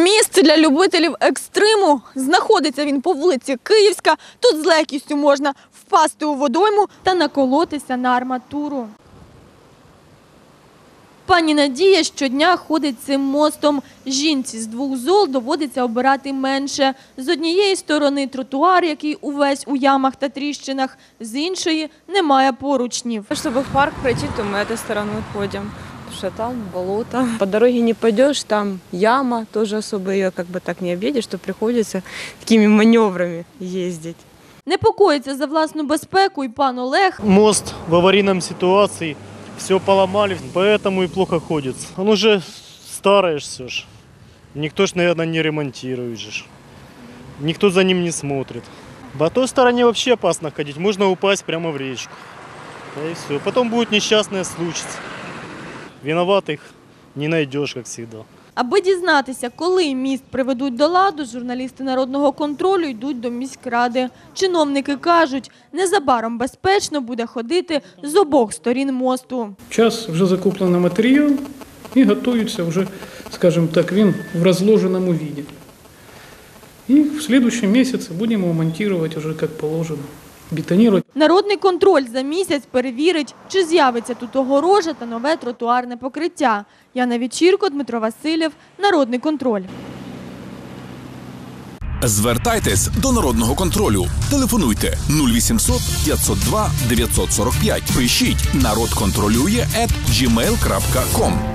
Місце для любителів екстриму. Знаходиться він по вулиці Київська. Тут з легкістю можна впасти у водойму та наколотися на арматуру. Пані Надія щодня ходить цим мостом. Жінці з двох зол доводиться обирати менше. З однієї сторони тротуар, який увесь у ямах та тріщинах, з іншої немає поручнів. Чтобы в парк пройти, то мы этой стороной ходим. Что там болото. По дороге не пойдешь, там яма, тоже особо ее как бы так не объедешь, что приходится такими маневрами ездить. Непокоїться за власну безпеку і пан Олег. Мост в аварийном ситуации, все поломали, поэтому и плохо ходит. Он уже старый все ж. Никто ж, наверное, не ремонтирует же. ж. Никто за ним не смотрит. По той стороне вообще опасно ходить, можно упасть прямо в речку. Да и все. Потом будет несчастное случится. Виноватых не найдешь, как всегда. Аби дізнатися, коли міст приведуть до ладу, журналісти народного контролю йдуть до міськради. Чиновники кажуть, незабаром безпечно буде ходити з обох сторін мосту. Час вже закуплено матеріал і готується вже, скажімо так, він в розложеному віді. І в следующем місяці будемо монтувати вже як положено, бетонувати. Народний контроль за місяць перевірить, чи з'явиться тут огорожа та нове тротуарне покриття. Яна Вечірко, Дмитро Васильєв, Народний контроль. Звертайтесь до народного контролю. Телефонуйте 0800 502 945. Пишіть народ контролює at gmail.com.